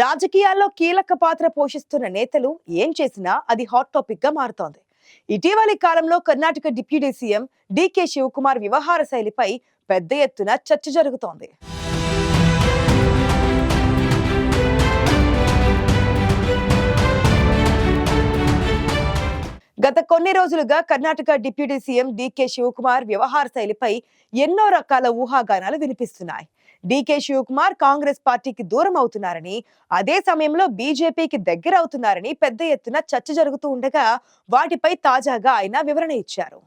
రాజకీయాల్లో కీలక పాత్ర పోషిస్తున్న నేతలు ఏం చేసినా అది హాట్ టాపిక్గా మారుతోంది. ఇటీవలి కాలంలో Karnataka deputy CM DK Shivakumar వ్యవహార శైలిపై పెద్ద ఎత్తున చర్చ జరుగుతోంది. కొన్ని రోజులుగా Karnataka deputy CM DK Shivakumar వ్యవహార శైలిపై ఎన్నో రకాల ఊహాగానాలు వినిపిస్తున్నాయి. డికే శివకుమార్ కాంగ్రెస్ పార్టీకి దూరం అవుతున్నారని అదే సమయంలో బీజేపీకి దగ్గర అవుతున్నారని పెద్ద ఎత్తున చర్చ జరుగుతూ ఉండగా వాటిపై తాజాగా ఆయన వివరణ ఇచ్చారు.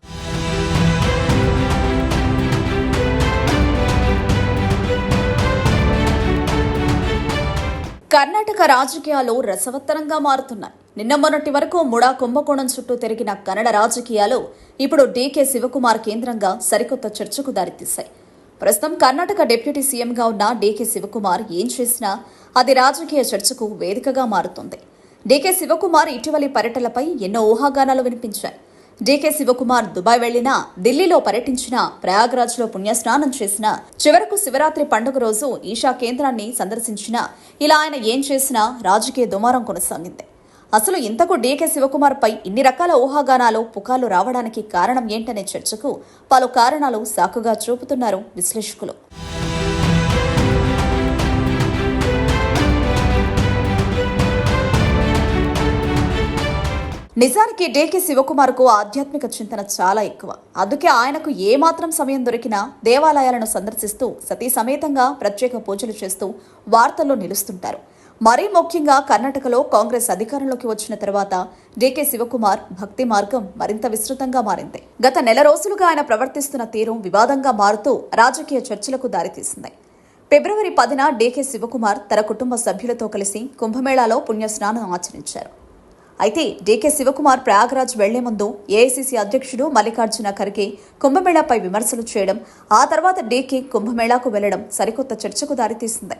కర్ణాటక రాజకీయాలు రసవత్తరంగా మారుతున్నాయి. నిన్న మొన్నటి వరకు ముడా కుంభకోణం చుట్టూ తిరిగిన కన్నడ రాజకీయాలు ఇప్పుడు డీకే శివకుమార్ కేంద్రంగా సరికొత్త చర్చకు దారితీశాయి. ప్రస్తుతం కర్ణాటక డిప్యూటీ సీఎంగా ఉన్న డీకే శివకుమార్ ఏం చేసినా అది రాజకీయ చర్చకు వేదికగా మారుతుంది. డీకే శివకుమార్ ఇటీవలి పర్యటనలపై ఎన్నో ఊహాగానాలు వినిపించాయి. డీకే శివకుమార్ దుబాయ్ వెళ్ళినా ఢిల్లీలో పర్యటించిన ప్రయాగ్రాజ్లో పుణ్యస్నానం చేసినా చివరకు శివరాత్రి పండుగ రోజు ఈషా కేంద్రాన్ని సందర్శించిన ఇలా ఆయన ఏం చేసినా రాజకీయ దుమారం కొనసాగింది. అసలు ఇంతకు డీకే శివకుమార్పై ఇన్ని రకాల ఊహాగానాలు పుకార్లు రావడానికి కారణం ఏంటనే చర్చకు పలు కారణాలు సాకుగా చూపుతున్నారు విశ్లేషకులు. నిజానికి డేకే శివకుమార్కు ఆధ్యాత్మిక చింతన చాలా ఎక్కువ. అందుకే ఆయనకు ఏమాత్రం సమయం దొరికినా దేవాలయాలను సందర్శిస్తూ సతీ సమేతంగా ప్రత్యేక పూజలు చేస్తూ వార్తల్లో నిలుస్తుంటారు. మరీ ముఖ్యంగా కర్ణాటకలో కాంగ్రెస్ అధికారంలోకి వచ్చిన తర్వాత డేకే శివకుమార్ భక్తి మార్గం మరింత విస్తృతంగా మారింది. గత నెల రోజులుగా ఆయన ప్రవర్తిస్తున్న తీరు వివాదంగా మారుతూ రాజకీయ చర్చలకు దారితీసింది. ఫిబ్రవరి పదిన డేకే శివకుమార్ తన కుటుంబ సభ్యులతో కలిసి కుంభమేళాలో పుణ్యస్నానం ఆచరించారు. అయితే డీకే శివకుమార్ ప్రయాగరాజ్ వెళ్ళే ముందు ఏఐసీసీ అధ్యక్షుడు మల్లికార్జున ఖర్గే కుంభమేళాపై విమర్శలు చేయడం ఆ తర్వాత డీకే కుంభమేళాకు వెళ్ళడం సరికొత్త చర్చకు దారితీసింది.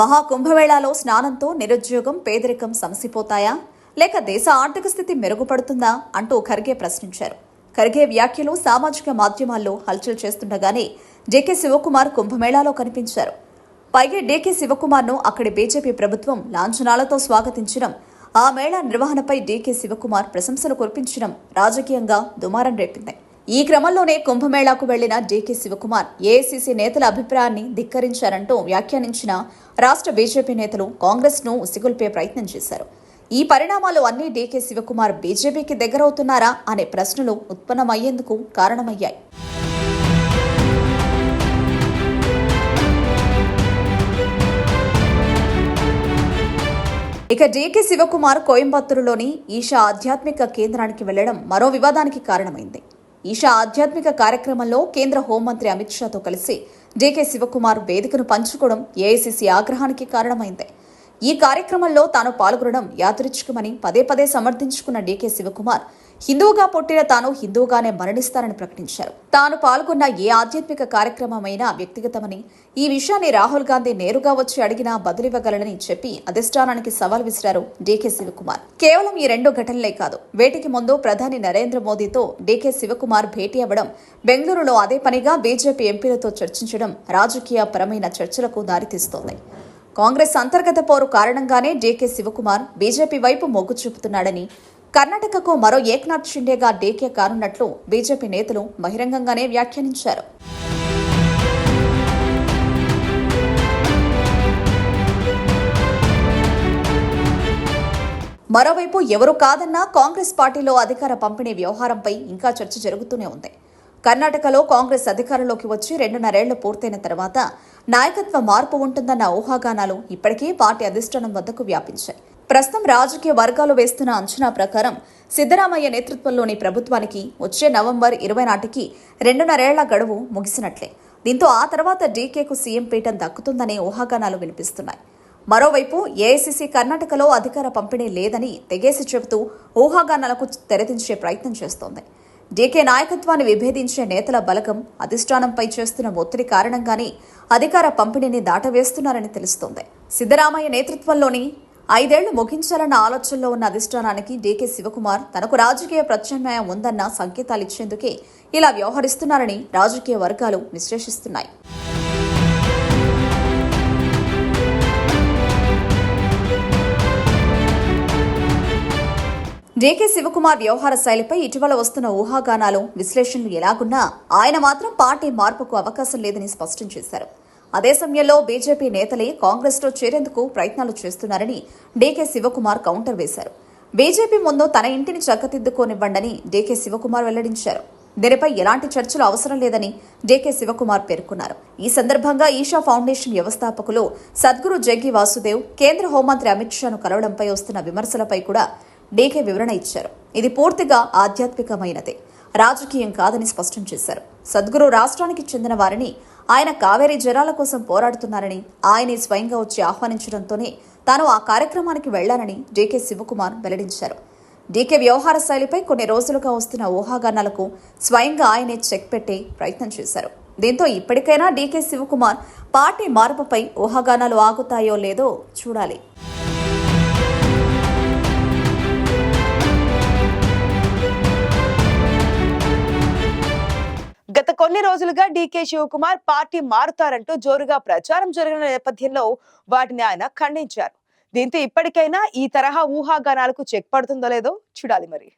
మహాకుంభమేళాలో స్నానంతో నిరుద్యోగం పేదరికం సమసిపోతాయా? లేక దేశ ఆర్థిక స్థితి మెరుగుపడుతుందా? అంటూ ఖర్గే ప్రశ్నించారు. ఖర్గే వ్యాఖ్యలు సామాజిక మాధ్యమాల్లో హల్చల్ చేస్తుండగానే జేకే శివకుమార్ కుంభమేళాలో కనిపించారు. పైగా డీకే శివకుమార్ను అక్కడి బీజేపీ ప్రభుత్వం లాంఛనాలతో స్వాగతించడం ఆ మేళా నిర్వహణపై డీకే శివకుమార్ ప్రశంసలు కురిపించడం రాజకీయంగా దుమారం రేపింది. ఈ క్రమంలోనే కుంభమేళాకు వెళ్ళిన డీకే శివకుమార్ ఏఐసీసీ నేతల అభిప్రాయాన్ని ధిక్కరించారంటూ వ్యాఖ్యానించిన రాష్ట్ర బీజేపీ నేతలు కాంగ్రెస్ను ఉసిగొల్పే ప్రయత్నం చేశారు. ఈ పరిణామాలు అన్ని డీకే శివకుమార్ బీజేపీకి దగ్గరవుతున్నారా అనే ప్రశ్నలు ఉత్పన్నమయ్యేందుకు కారణమయ్యాయి. ఇక డీకే శివకుమార్ కోయంబత్తూరులోని ఈషా ఆధ్యాత్మిక కేంద్రానికి వెళ్ళడం మరో వివాదానికి కారణమైంది. ఈషా ఆధ్యాత్మిక కార్యక్రమంలో కేంద్ర హోంమంత్రి అమిత్ షాతో కలిసి డీకే శివకుమార్ వేదికను పంచుకోవడం ఏఐసిసి ఆగ్రహానికి కారణమైంది. ఈ కార్యక్రమంలో తాను పాల్గొనడం యాదృచ్ఛికమని పదే పదే సమర్థించుకున్న డీకే శివకుమార్ హిందువుగా పుట్టిన తాను హిందువుగానే మరణిస్తానని ప్రకటించారు. తాను పాల్గొన్న ఏ ఆధ్యాత్మిక కార్యక్రమమైనా వ్యక్తిగతమని ఈ విషయాన్ని రాహుల్ గాంధీ నేరుగా వచ్చి అడిగినా బదులివ్వగలనని చెప్పి అధిష్టానానికి సవాల్ విసిరారు డీకే శివకుమార్. కేవలం ఈ రెండు ఘటనలే కాదు వేటికి ముందు ప్రధాని నరేంద్ర మోదీతో డీకే శివకుమార్ భేటీ అవ్వడం బెంగళూరులో అదే పనిగా బీజేపీ ఎంపీలతో చర్చించడం రాజకీయ పరమైన చర్చలకు దారితీస్తోంది. కాంగ్రెస్ అంతర్గత పోరు కారణంగానే డీకే శివకుమార్ బీజేపీ వైపు మొగ్గు చూపుతున్నాడని కర్ణాటకకు మరో ఏక్నాథ్ షిండేగా డేకే కానున్నట్లు బీజేపీ నేతలు బహిరంగంగానే వ్యాఖ్యానించారు. మరోవైపు ఎవరు కాదన్నా కాంగ్రెస్ పార్టీలో అధికార పంపిణీ వ్యవహారంపై ఇంకా చర్చ జరుగుతూనే ఉంది. కర్ణాటకలో కాంగ్రెస్ అధికారంలోకి వచ్చి రెండున్నరేళ్ళు పూర్తయిన తర్వాత నాయకత్వ మార్పు ఉంటుందన్న ఊహాగానాలు ఇప్పటికే పార్టీ అధిష్టానం వద్దకు వ్యాపించాయి. ప్రస్తుతం రాజకీయ వర్గాలు వేస్తున్న అంచనా ప్రకారం సిద్దరామయ్య నేతృత్వంలోని ప్రభుత్వానికి వచ్చే నవంబర్ ఇరవై నాటికి రెండున్నరేళ్ళ గడువు ముగిసినట్లే. దీంతో ఆ తర్వాత డీకేకు సీఎం పీఠం దక్కుతుందనే ఊహాగానాలు వినిపిస్తున్నాయి. మరోవైపు ఏఐసీసీ కర్ణాటకలో అధికార పంపిణీ లేదని తెగేసి చెబుతూ ఊహాగానాలకు తెరదించే ప్రయత్నం చేస్తోంది. డీకే నాయకత్వాన్ని విభేదించే నేతల బలగం అధిష్టానంపై చేస్తున్న ఒత్తిడి కారణంగానే అధికార పంపిణీని దాటవేస్తున్నారని తెలుస్తోంది. సిద్దరామయ్య నేతృత్వంలోని ఐదేళ్ళు ముగించాలన్న ఆలోచనలో ఉన్న అధిష్టానానికి డీకే శివకుమార్ తనకు రాజకీయ ప్రత్యామ్నాయం ఉందన్న సంకేతాలు ఇచ్చేందుకే ఇలా వ్యవహరిస్తున్నారని రాజకీయ వర్గాలు విశ్లేషిస్తున్నాయి. డీకే శివకుమార్ వ్యవహార శైలిపై ఇటీవల వస్తున్న ఊహాగానాలు విశ్లేషణలు ఎలాగున్నా ఆయన మాత్రం పార్టీ మార్పుకు అవకాశం లేదని స్పష్టం చేశారు. అదే సమయంలో బీజేపీ నేతలే కాంగ్రెస్లో చేరేందుకు ప్రయత్నాలు చేస్తున్నారని డీకే శివకుమార్ కౌంటర్ వేశారు. బీజేపీ ముందు తన ఇంటిని చక్కదిద్దుకోనివ్వండని డీకే శివకుమార్ వెల్లడించారు. దీనిపై ఎలాంటి చర్చలు అవసరం లేదని డీకే శివకుమార్ పేర్కొన్నారు. ఈ సందర్భంగా ఈషా ఫౌండేషన్ వ్యవస్థాపకులు సద్గురు జగ్గి వాసుదేవ్ కేంద్ర హోంమంత్రి అమిత్ షాను కలవడంపై వస్తున్న విమర్శలపై కూడా డీకే వివరణ ఇచ్చారు. ఇది పూర్తిగా ఆధ్యాత్మికమైనదే. రాజకీయం కాదని స్పష్టం చేశారు. సద్గురు రాష్ట్రానికి చెందిన వారిని ఆయన కావేరీ జలాల కోసం పోరాడుతున్నారని ఆయనే స్వయంగా వచ్చి ఆహ్వానించడంతోనే తాను ఆ కార్యక్రమానికి వెళ్ళానని డీకే శివకుమార్ వెల్లడించారు. డీకే వ్యవహార శైలిపై కొన్ని రోజులుగా వస్తున్న ఊహాగానాలకు స్వయంగా ఆయనే చెక్ పెట్టే ప్రయత్నం చేశారు. దీంతో ఇప్పటికైనా డీకే శివకుమార్ పార్టీ మార్పుపై ఊహాగానాలు ఆగుతాయో లేదో చూడాలి. రోజులుగా డీకే శివకుమార్ పార్టీ మారుతారంటూ జోరుగా ప్రచారం జరిగిన నేపథ్యంలో వాటిని ఆయన ఖండించారు. దీంతో ఇప్పటికైనా ఈ తరహా ఊహాగానాలకు చెక్ పడుతుందో లేదో చూడాలి మరి.